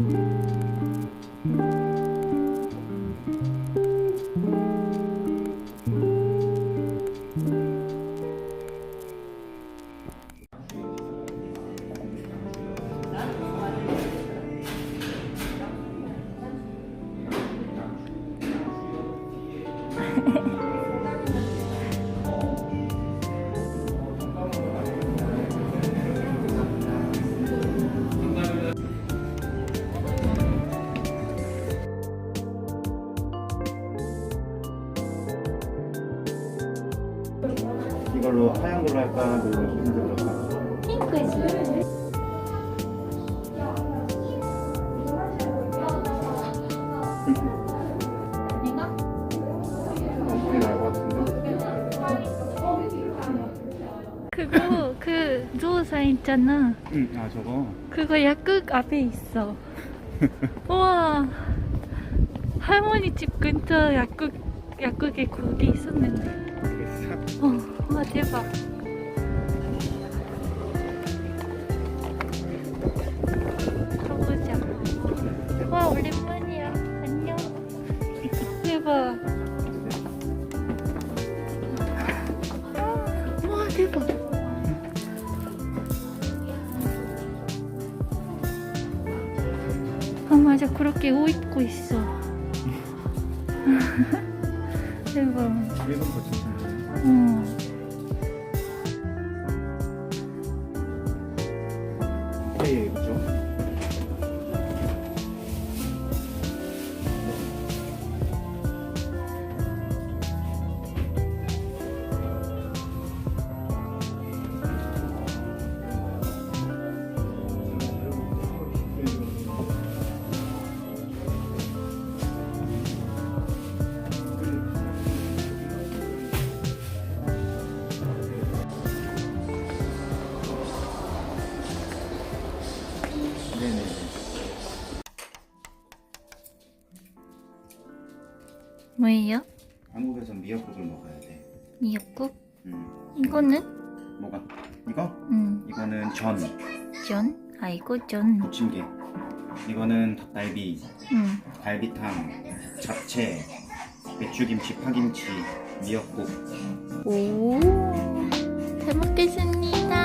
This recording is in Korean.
Ha ha ha. 이걸로 하얀 걸로 할까? 아니면 무슨 걸로 할까? 핑크지. 내가 어, 이게 나을 것 같은데? 그거 그 조사 있잖아. 응, 아 저거. 그거 약국 앞에 있어. 우와. 할머니 집 근처 약국 약국에 거기 있었는데. 그랬어. 어, 와 대박. 가보자. 와 오랜만이야. 안녕. 대박. 와 대박. 아 맞아 그렇게 옷 입고 있어. 대박. 일본 거 진짜. 어. 뭐예요? 한국에선 미역국을 먹어야 돼. 미역국? 음. 이거는? 뭐가? 이거? 음, 이거는 전, 전? 아 이거 전. 부침개. 이거는 닭갈비, 음. 갈비탕, 잡채, 배추김치, 파김치, 미역국. 오. 잘 먹겠습니다.